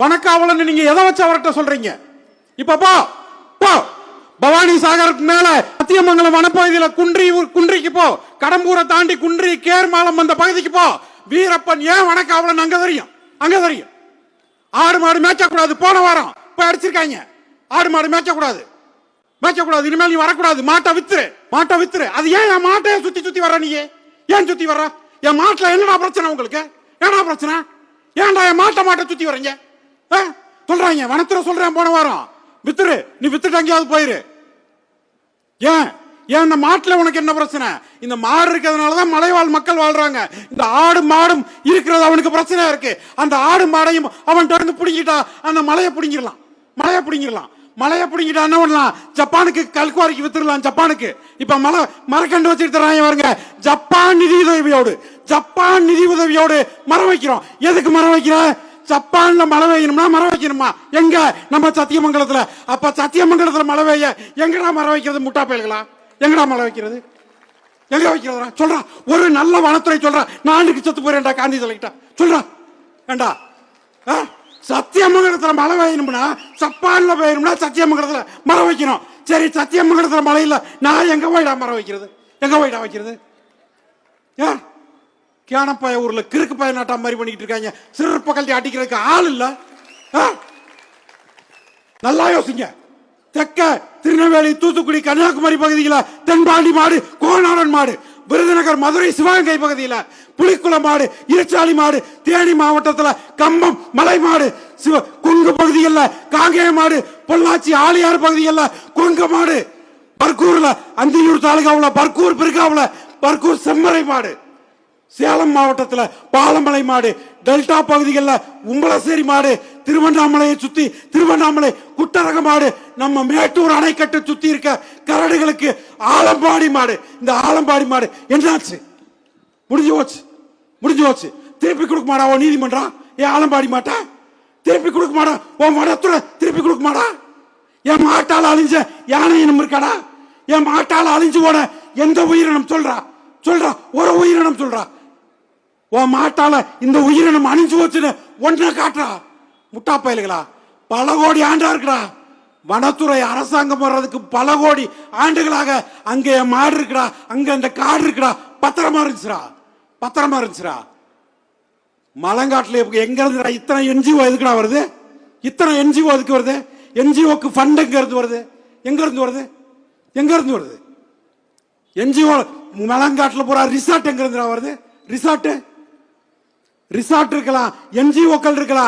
வனக்காவலன் நீங்க எதை வச்சு அவர்கிட்ட சொல்றீங்க? இப்ப போ போ. பவானி சாகருக்கு மேல சத்தியமங்கலம் வனப்பகுதியில குன்றி குன்றிக்கு போ. கடம்பூரை தாண்டி குன்றி கேர்மாலம் அந்த பகுதிக்கு போ. வீரப்பன் ஏன் வனக்காவலன் அங்க தெரியும்? அங்க தெரியும். ஆடு மாடு மேய்ச்சக்கூடாது போன வாரம் போய் அடிச்சிருக்காங்க. ஆடு மாடு மேய்ச்சக்கூடாது மேய்ச்சக்கூடாது இனிமேல் நீ வரக்கூடாது. மாட்டை வித்துரு. மாட்டை வித்துரு. அது ஏன் என் மாட்டையே சுத்தி சுத்தி வர நீ ஏன் சுத்தி வர்ற? என் மாட்டுல என்னடா பிரச்சனை உங்களுக்கு? என்னடா பிரச்சனை? ஏன்டா என் மாட்டை மாட்டை சுத்தி வர்றீங்க? சொல்றாங்க வனத்துல சொல்றேன் போன வாரம். வித்துரு நீ வித்துட்டு எங்கேயாவது போயிரு. ஏன்? ஏன் இந்த மாட்டுல உனக்கு என்ன பிரச்சனை? இந்த மாடு இருக்கிறதுனாலதான் மலைவாழ் மக்கள் வாழ்றாங்க. இந்த ஆடு மாடும் இருக்கிறது அவனுக்கு பிரச்சனை இருக்கு. அந்த ஆடு மாடையும் அவன்கிட்ட இருந்து பிடிங்கிட்டா அந்த மலையை பிடிங்கிடலாம். மலையை பிடிங்கிடலாம். மலையை பிடிங்கிட்டா என்ன பண்ணலாம்? ஜப்பானுக்கு கல்குவாரிக்கு வித்துடலாம் ஜப்பானுக்கு. இப்ப மலை மரக்கண்டு வச்சுட்டு தராங்க பாருங்க. ஜப்பான் நிதி உதவியோடு ஜப்பான் நிதி உதவியோடு மரம் வைக்கிறோம். எதுக்கு மரம் வைக்கிறேன் ஜப்பான்ல மழை பெய்யணும்னா மரம் வைக்கணுமா? எங்க? நம்ம சத்தியமங்கலத்துல. அப்ப சத்தியமங்கலத்துல மழை பெய்ய எங்கடா மரம் வைக்கிறது? முட்டா பயல்களா? எங்கடா மழை வைக்கிறது? எங்க வைக்கிறதா சொல்றா. ஒரு நல்ல வனத்துறை சொல்றா. நாட்டுக்கு செத்து போறேன்டா காந்தி தலைக்கிட்ட சொல்றா. ஏண்டா? ஆ? சத்தியமங்கலத்துல மழை பெய்யணும்னா ஜப்பான்ல பெய்யணும்னா சத்தியமங்கலத்துல மரம் வைக்கணும். சரி சத்தியமங்கலத்துல மழை இல்ல. நான் எங்க போயிடா மரம் வைக்கிறது? எங்க போயிடா வைக்கிறது? ஏன் கேனப்பாய ஊர்ல கிறுக்கு பாய நாட்டா மாதிரி பண்ணிக்கிட்டு இருக்காங்க. சிறப்பு கல்வி அடிக்கிறதுக்கு ஆள் இல்ல. ஆ? நல்லா யோசிங்க. தெக்க திருநெல்வேலி தூத்துக்குடி கன்னியாகுமரி பகுதியில் தென்பாண்டி மாடு கோநாடன் மாடு விருதுநகர் மதுரை சிவகங்கை பகுதியில் புலிக்குளம் மாடு இருச்சாலி மாடு தேனி மாவட்டத்தில் கம்பம் மலை மாடு சிவ கொங்கு பகுதிகளில் காங்கேய மாடு பொள்ளாச்சி ஆலியார் பகுதிகளில் கொங்கு மாடு பர்கூரில் அந்தியூர் தாலுகாவில் பர்கூர் பிறகாவுல பர்கூர் செம்மறை மாடு. சேலம் மாவட்டத்தில் பாலமலை மாடு டெல்டா பகுதிகளில் உம்பளசேரி மாடு திருவண்ணாமலையை சுற்றி திருவண்ணாமலை குட்டரக மாடு நம்ம மேட்டூர் அணைக்கட்டை சுற்றி இருக்க கரடுகளுக்கு ஆலம்பாடி மாடு. இந்த ஆலம்பாடி மாடு என்னாச்சு? முடிஞ்சு போச்சு. முடிஞ்சு போச்சு. திருப்பி கொடுக்க மாட்டா உன் நீதிமன்றம்? ஏன் ஆலம்பாடி மாட்டா? திருப்பி கொடுக்க மாட்டா? உன் மடத்துல திருப்பி கொடுக்க மாடா என் மாட்டால் அழிஞ்ச யானை இனம் இருக்காடா? என் மாட்டால் அழிஞ்சு போன எந்த உயிரினம் சொல்றா? சொல்றா. ஒரு உயிரினம் சொல்றா. உன் மாட்டால இந்த உயிரினம் அணிஞ்சு வச்சுன்னு ஒன்றை காட்டுறா. முட்டா பயலுகளா பல கோடி ஆண்டா இருக்குடா. வனத்துறை அரசாங்கம் வர்றதுக்கு பல கோடி ஆண்டுகளாக அங்க மாடு இருக்குடா அங்க இந்த காடு இருக்குடா. பத்திரமா இருந்துச்சுடா பத்திரமா இருந்துச்சுடா. மலங்காட்டுல எங்க இருந்து இத்தனை என்ஜிஓ எதுக்குடா வருது? இத்தனை என்ஜிஓ எதுக்கு வருது? என்ஜிஓக்கு ஃபண்ட் எங்க இருந்து வருது? எங்க இருந்து வருது? எங்க இருந்து வருது? என்ஜிஓ மலங்காட்டுல பூரா ரிசார்ட் எங்க இருந்து வருது? ரிசார்ட்டு ரிசார்ட் இருக்கலாம் என்ஜிஓக்கள் இருக்கலாம்